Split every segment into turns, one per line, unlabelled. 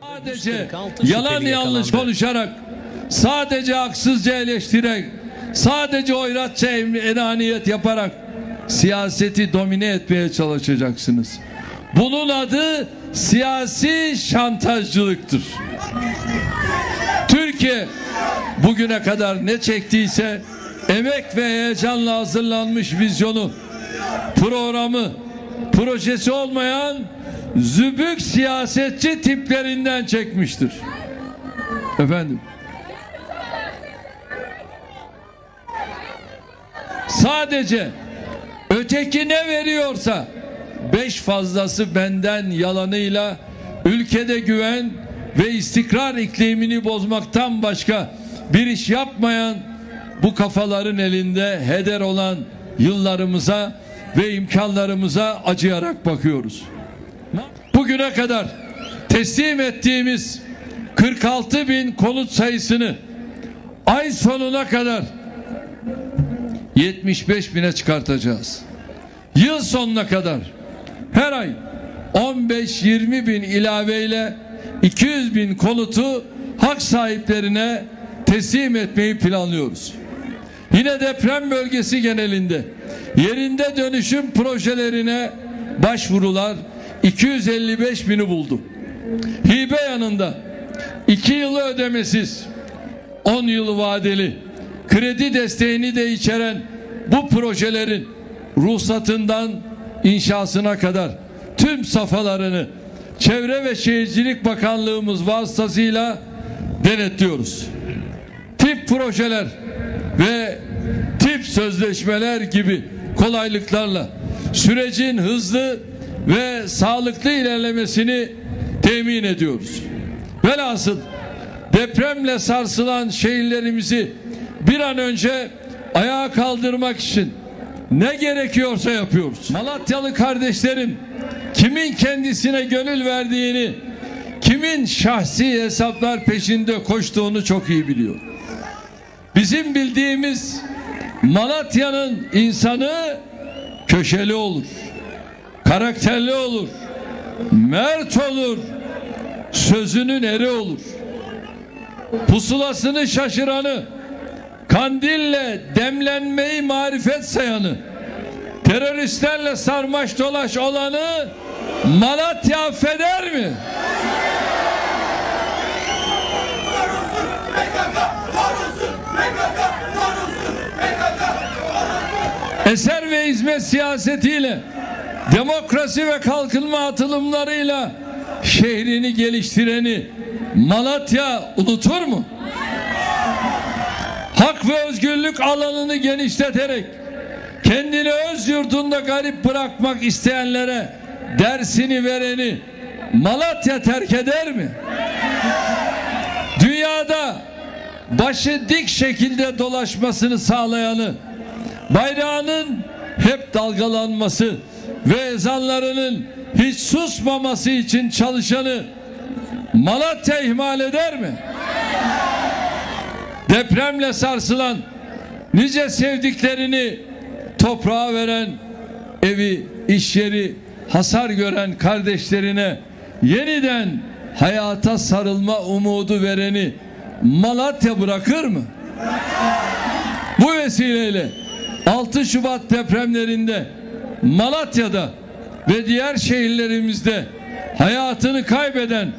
Sadece
46
yalan yanlış konuşarak, sadece haksızca eleştirerek, sadece oyratça enaniyet yaparak siyaseti domine etmeye çalışacaksınız. Bunun adı siyasi şantajcılıktır. Türkiye bugüne kadar ne çektiyse emek ve heyecanla hazırlanmış vizyonu, programı, projesi olmayan zübük siyasetçi tiplerinden çekmiştir. Efendim. Sadece öteki ne veriyorsa beş fazlası benden yalanıyla ülkede güven ve istikrar iklimini bozmaktan başka bir iş yapmayan bu kafaların elinde heder olan yıllarımıza ve imkanlarımıza acıyarak bakıyoruz. Bugüne kadar teslim ettiğimiz 46 bin konut sayısını ay sonuna kadar 75 bine çıkartacağız. Yıl sonuna kadar her ay 15-20 bin ilaveyle 200 bin konutu hak sahiplerine teslim etmeyi planlıyoruz. Yine deprem bölgesi genelinde yerinde dönüşüm projelerine başvurular 255 bini buldu. Hibe yanında 2 yılı ödemesiz 10 yıl vadeli kredi desteğini de içeren bu projelerin ruhsatından inşasına kadar tüm safhalarını Çevre ve Şehircilik Bakanlığımız vasıtasıyla denetliyoruz. Tip projeler ve tip sözleşmeler gibi kolaylıklarla sürecin hızlı ve sağlıklı ilerlemesini temin ediyoruz. Velhasıl depremle sarsılan şehirlerimizi bir an önce ayağa kaldırmak için ne gerekiyorsa yapıyoruz. Malatyalı kardeşlerim kimin kendisine gönül verdiğini, kimin şahsi hesaplar peşinde koştuğunu çok iyi biliyor. Bizim bildiğimiz Malatya'nın insanı köşeli olur, karakterli olur, mert olur, sözünün eri olur. Pusulasını şaşıranı, kandille demlenmeyi marifet sayanı, teröristlerle sarmaş dolaş olanı Malatya affeder mi? Eser ve hizmet siyasetiyle demokrasi ve kalkınma atılımlarıyla şehrini geliştireni Malatya unutur mu? Hak ve özgürlük alanını genişleterek kendini öz yurdunda garip bırakmak isteyenlere dersini vereni Malatya terk eder mi? Dünyada başı dik şekilde dolaşmasını sağlayanı bayrağının hep dalgalanması ve ezanlarının hiç susmaması için çalışanı Malatya ihmal eder mi? Depremle sarsılan nice sevdiklerini toprağa veren evi, iş yeri hasar gören kardeşlerine yeniden hayata sarılma umudu vereni Malatya bırakır mı? Bu vesileyle 6 Şubat depremlerinde Malatya'da ve diğer şehirlerimizde hayatını kaybeden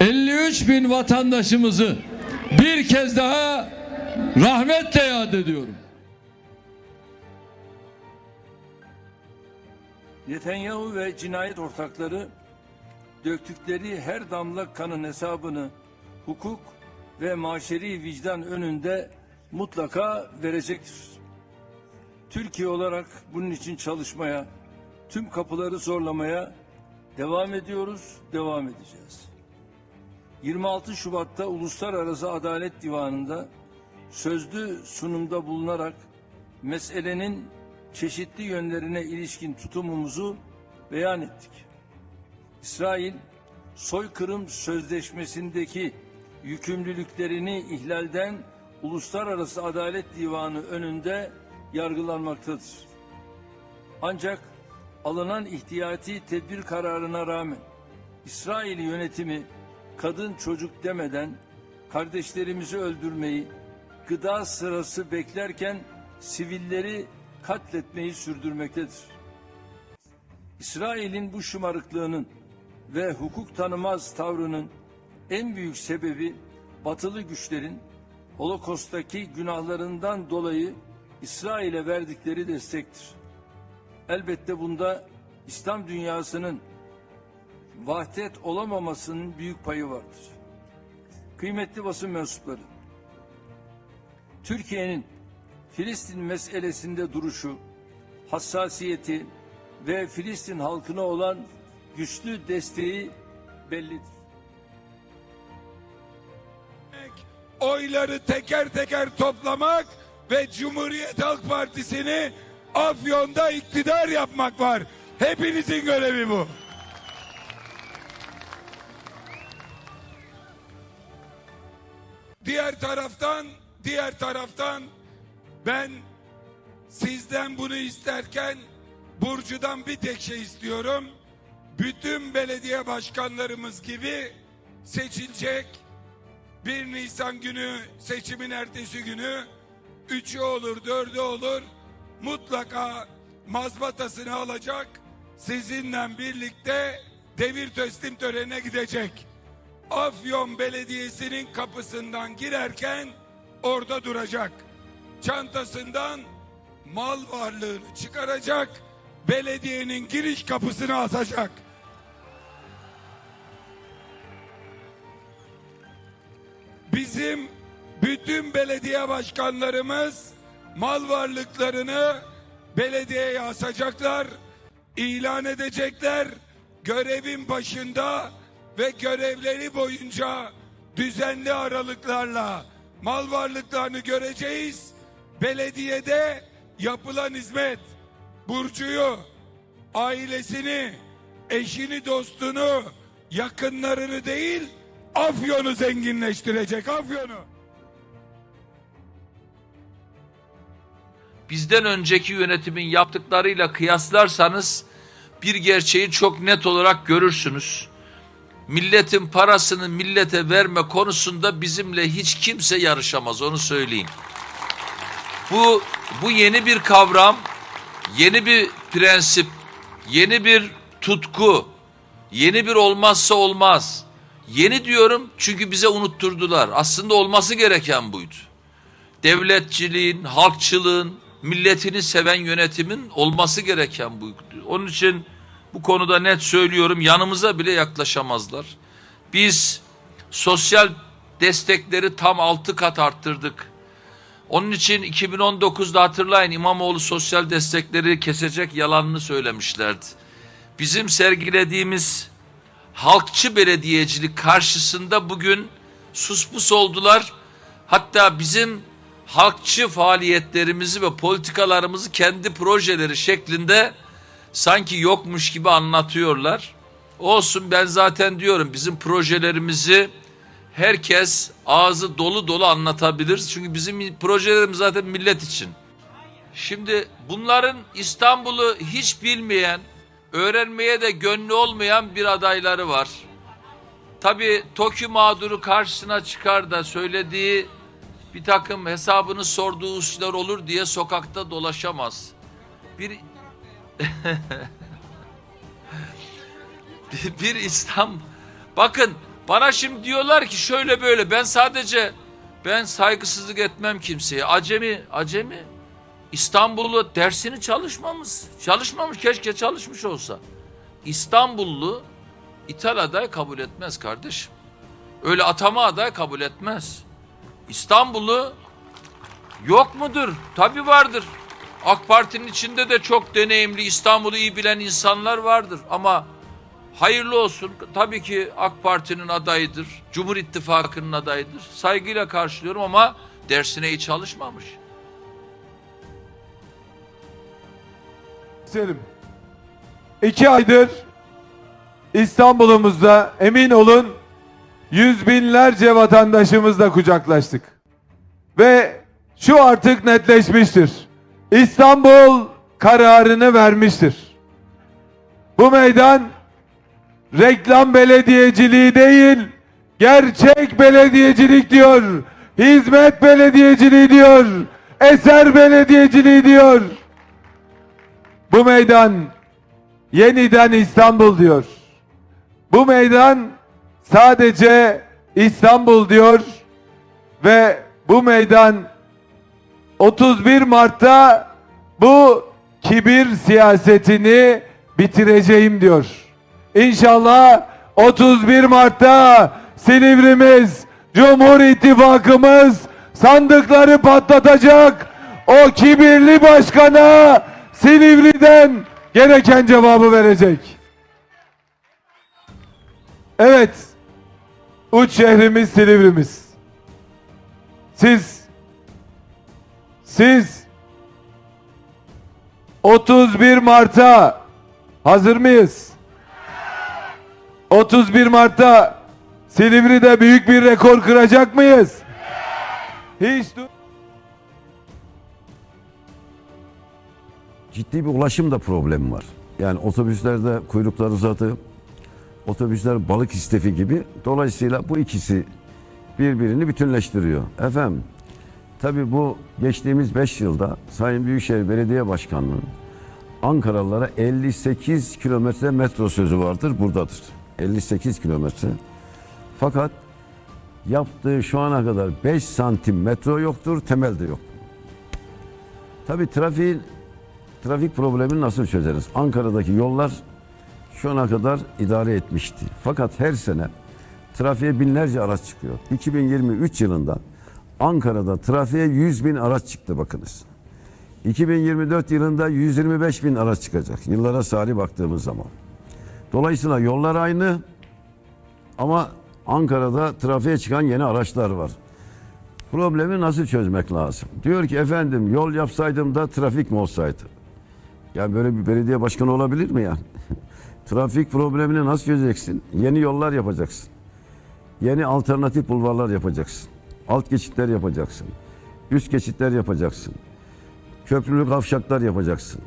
53 bin vatandaşımızı bir kez daha rahmetle yad ediyorum.
Netanyahu ve cinayet ortakları döktükleri her damla kanın hesabını hukuk ve maşeri vicdan önünde mutlaka verecektir. Türkiye olarak bunun için çalışmaya, tüm kapıları zorlamaya devam ediyoruz, devam edeceğiz. 26 Şubat'ta Uluslararası Adalet Divanı'nda sözlü sunumda bulunarak meselenin çeşitli yönlerine ilişkin tutumumuzu beyan ettik. İsrail, soykırım sözleşmesindeki yükümlülüklerini ihlalden Uluslararası Adalet Divanı önünde yargılanmaktadır. Ancak alınan ihtiyati tedbir kararına rağmen İsrail yönetimi kadın çocuk demeden kardeşlerimizi öldürmeyi, gıda sırası beklerken sivilleri katletmeyi sürdürmektedir. İsrail'in bu şımarıklığının ve hukuk tanımaz tavrının en büyük sebebi batılı güçlerin Holokost'taki günahlarından dolayı İsrail'e verdikleri destektir. Elbette bunda İslam dünyasının vahdet olamamasının büyük payı vardır. Kıymetli basın mensupları, Türkiye'nin Filistin meselesinde duruşu, hassasiyeti ve Filistin halkına olan güçlü desteği bellidir.
oyları teker teker toplamak ve Cumhuriyet Halk Partisi'ni Afyon'da iktidar yapmak var. Hepinizin görevi bu. Diğer taraftan, diğer taraftan ben sizden bunu isterken Burcu'dan bir tek şey istiyorum. Bütün belediye başkanlarımız gibi seçilecek 1 Nisan günü seçimin ertesi günü üçü olur dördü olur mutlaka mazbatasını alacak sizinle birlikte devir teslim törenine gidecek. Afyon Belediyesi'nin kapısından girerken orada duracak. Çantasından mal varlığını çıkaracak. Belediyenin giriş kapısını asacak. bizim bütün belediye başkanlarımız mal varlıklarını belediyeye asacaklar, ilan edecekler. Görevin başında ve görevleri boyunca düzenli aralıklarla mal varlıklarını göreceğiz. Belediyede yapılan hizmet Burcu'yu, ailesini, eşini, dostunu, yakınlarını değil, Afyon'u zenginleştirecek Afyon'u.
Bizden önceki yönetimin yaptıklarıyla kıyaslarsanız bir gerçeği çok net olarak görürsünüz. Milletin parasını millete verme konusunda bizimle hiç kimse yarışamaz onu söyleyeyim. Bu bu yeni bir kavram, yeni bir prensip, yeni bir tutku, yeni bir olmazsa olmaz. Yeni diyorum çünkü bize unutturdular. Aslında olması gereken buydu. Devletçiliğin, halkçılığın, milletini seven yönetimin olması gereken buydu. Onun için bu konuda net söylüyorum yanımıza bile yaklaşamazlar. Biz sosyal destekleri tam altı kat arttırdık. Onun için 2019'da hatırlayın İmamoğlu sosyal destekleri kesecek yalanını söylemişlerdi. Bizim sergilediğimiz halkçı belediyecilik karşısında bugün suspus oldular. Hatta bizim halkçı faaliyetlerimizi ve politikalarımızı kendi projeleri şeklinde sanki yokmuş gibi anlatıyorlar. Olsun ben zaten diyorum bizim projelerimizi herkes ağzı dolu dolu anlatabilir. Çünkü bizim projelerimiz zaten millet için. Şimdi bunların İstanbul'u hiç bilmeyen, öğrenmeye de gönlü olmayan bir adayları var. Tabii TOKİ mağduru karşısına çıkar da söylediği bir takım hesabını sorduğu hususlar olur diye sokakta dolaşamaz. Bir bir- İslam bakın bana şimdi diyorlar ki şöyle böyle ben sadece ben saygısızlık etmem kimseye. Acemi, acemi. İstanbullu dersini çalışmamış. Çalışmamış keşke çalışmış olsa. İstanbullu ithal aday kabul etmez kardeşim. Öyle atama aday kabul etmez. İstanbul'u yok mudur? Tabii vardır. AK Parti'nin içinde de çok deneyimli İstanbul'u iyi bilen insanlar vardır. Ama hayırlı olsun. Tabii ki AK Parti'nin adayıdır. Cumhur İttifakı'nın adayıdır. Saygıyla karşılıyorum ama dersine iyi çalışmamış.
Selim. İki aydır İstanbul'umuzda emin olun yüz binlerce vatandaşımızla kucaklaştık. Ve şu artık netleşmiştir. İstanbul kararını vermiştir. Bu meydan reklam belediyeciliği değil, Gerçek belediyecilik diyor. Hizmet belediyeciliği diyor. Eser belediyeciliği diyor. Bu meydan yeniden İstanbul diyor. Bu meydan sadece İstanbul diyor ve bu meydan 31 Mart'ta bu kibir siyasetini bitireceğim diyor. İnşallah 31 Mart'ta Silivri'miz, Cumhur İttifakımız sandıkları patlatacak. O kibirli başkana Silivri'den gereken cevabı verecek. Evet. Uç şehrimiz Silivri'miz. Siz siz 31 Mart'a hazır mıyız? 31 Mart'ta Silivri'de büyük bir rekor kıracak mıyız? Hiç
ciddi bir ulaşım da problemi var. Yani otobüslerde kuyruklar uzadı. Otobüsler balık istefi gibi. Dolayısıyla bu ikisi birbirini bütünleştiriyor. Efendim tabii bu geçtiğimiz 5 yılda Sayın Büyükşehir Belediye Başkanlığı Ankaralılara 58 kilometre metro sözü vardır buradadır. 58 kilometre. Fakat yaptığı şu ana kadar 5 santim metro yoktur, temel de yok. Tabii trafiğin trafik problemini nasıl çözeriz? Ankara'daki yollar şu ana kadar idare etmişti. Fakat her sene trafiğe binlerce araç çıkıyor. 2023 yılında Ankara'da trafiğe 100 bin araç çıktı bakınız. 2024 yılında 125 bin araç çıkacak. Yıllara sari baktığımız zaman. Dolayısıyla yollar aynı ama Ankara'da trafiğe çıkan yeni araçlar var. Problemi nasıl çözmek lazım? Diyor ki efendim yol yapsaydım da trafik mi olsaydı? Ya böyle bir belediye başkanı olabilir mi ya? Trafik problemini nasıl çözeceksin? Yeni yollar yapacaksın. Yeni alternatif bulvarlar yapacaksın. Alt geçitler yapacaksın. Üst geçitler yapacaksın. Köprülü kavşaklar yapacaksın.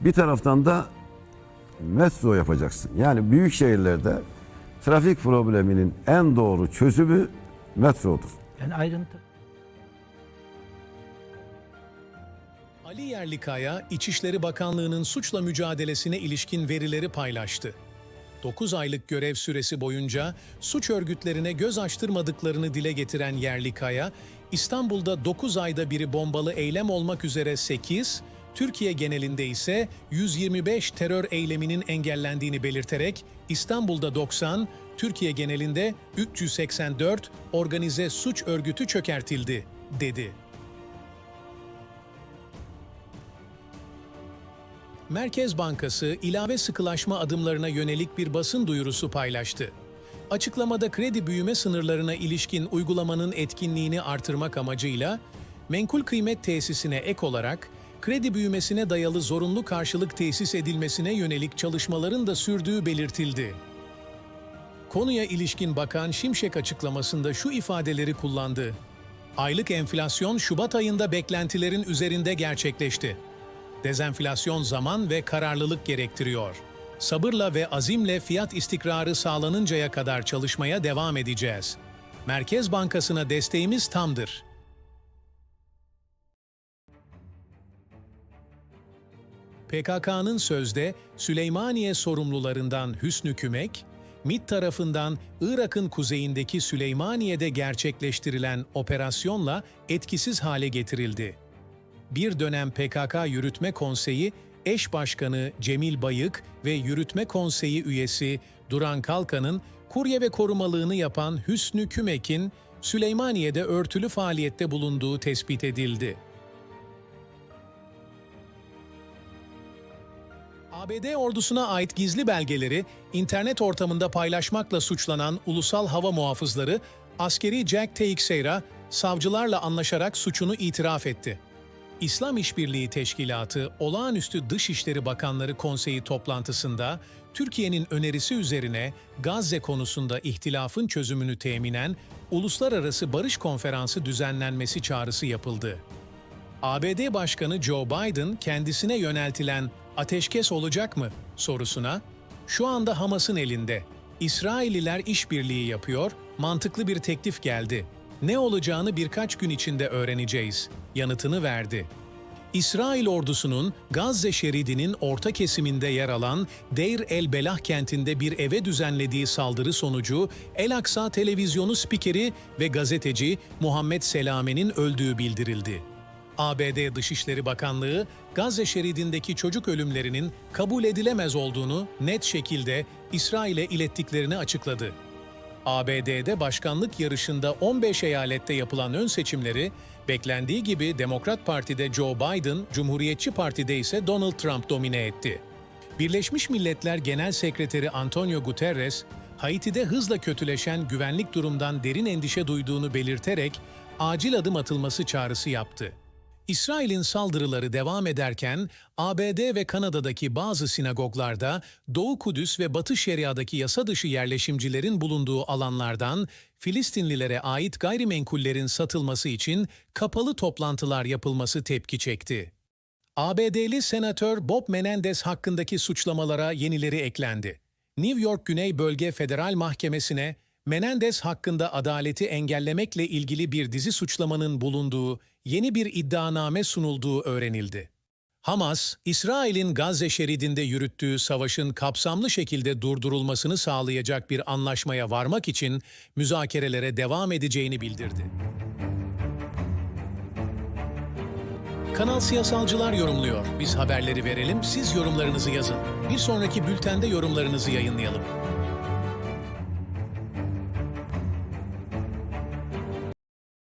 Bir taraftan da metro yapacaksın. Yani büyük şehirlerde trafik probleminin en doğru çözümü metrodur.
Yani ayrıntı.
Ali Yerlikaya, İçişleri Bakanlığı'nın suçla mücadelesine ilişkin verileri paylaştı. 9 aylık görev süresi boyunca suç örgütlerine göz açtırmadıklarını dile getiren Yerlikaya, İstanbul'da 9 ayda biri bombalı eylem olmak üzere 8, Türkiye genelinde ise 125 terör eyleminin engellendiğini belirterek İstanbul'da 90, Türkiye genelinde 384 organize suç örgütü çökertildi, dedi. Merkez Bankası ilave sıkılaşma adımlarına yönelik bir basın duyurusu paylaştı. Açıklamada kredi büyüme sınırlarına ilişkin uygulamanın etkinliğini artırmak amacıyla menkul kıymet tesisine ek olarak kredi büyümesine dayalı zorunlu karşılık tesis edilmesine yönelik çalışmaların da sürdüğü belirtildi. Konuya ilişkin Bakan Şimşek açıklamasında şu ifadeleri kullandı. Aylık enflasyon Şubat ayında beklentilerin üzerinde gerçekleşti. Dezenflasyon zaman ve kararlılık gerektiriyor. Sabırla ve azimle fiyat istikrarı sağlanıncaya kadar çalışmaya devam edeceğiz. Merkez Bankası'na desteğimiz tamdır. PKK'nın sözde Süleymaniye sorumlularından Hüsnü Kümek, MİT tarafından Irak'ın kuzeyindeki Süleymaniye'de gerçekleştirilen operasyonla etkisiz hale getirildi bir dönem PKK Yürütme Konseyi eş başkanı Cemil Bayık ve Yürütme Konseyi üyesi Duran Kalkan'ın kurye ve korumalığını yapan Hüsnü Kümek'in Süleymaniye'de örtülü faaliyette bulunduğu tespit edildi. ABD ordusuna ait gizli belgeleri internet ortamında paylaşmakla suçlanan ulusal hava muhafızları askeri Jack Teixeira savcılarla anlaşarak suçunu itiraf etti. İslam İşbirliği Teşkilatı Olağanüstü Dışişleri Bakanları Konseyi toplantısında Türkiye'nin önerisi üzerine Gazze konusunda ihtilafın çözümünü teminen Uluslararası Barış Konferansı düzenlenmesi çağrısı yapıldı. ABD Başkanı Joe Biden kendisine yöneltilen ateşkes olacak mı sorusuna şu anda Hamas'ın elinde. İsrailliler işbirliği yapıyor mantıklı bir teklif geldi. Ne olacağını birkaç gün içinde öğreneceğiz. Yanıtını verdi. İsrail ordusunun Gazze şeridinin orta kesiminde yer alan Deir el Belah kentinde bir eve düzenlediği saldırı sonucu El Aksa televizyonu spikeri ve gazeteci Muhammed Selame'nin öldüğü bildirildi. ABD Dışişleri Bakanlığı, Gazze şeridindeki çocuk ölümlerinin kabul edilemez olduğunu net şekilde İsrail'e ilettiklerini açıkladı. ABD'de başkanlık yarışında 15 eyalette yapılan ön seçimleri, beklendiği gibi Demokrat Parti'de Joe Biden, Cumhuriyetçi Parti'de ise Donald Trump domine etti. Birleşmiş Milletler Genel Sekreteri Antonio Guterres, Haiti'de hızla kötüleşen güvenlik durumdan derin endişe duyduğunu belirterek acil adım atılması çağrısı yaptı. İsrail'in saldırıları devam ederken ABD ve Kanada'daki bazı sinagoglarda Doğu Kudüs ve Batı Şeria'daki yasa dışı yerleşimcilerin bulunduğu alanlardan Filistinlilere ait gayrimenkullerin satılması için kapalı toplantılar yapılması tepki çekti. ABD'li senatör Bob Menendez hakkındaki suçlamalara yenileri eklendi. New York Güney Bölge Federal Mahkemesi'ne Menendez hakkında adaleti engellemekle ilgili bir dizi suçlamanın bulunduğu yeni bir iddianame sunulduğu öğrenildi. Hamas, İsrail'in Gazze şeridinde yürüttüğü savaşın kapsamlı şekilde durdurulmasını sağlayacak bir anlaşmaya varmak için müzakerelere devam edeceğini bildirdi. Kanal Siyasalcılar yorumluyor. Biz haberleri verelim, siz yorumlarınızı yazın. Bir sonraki bültende yorumlarınızı yayınlayalım.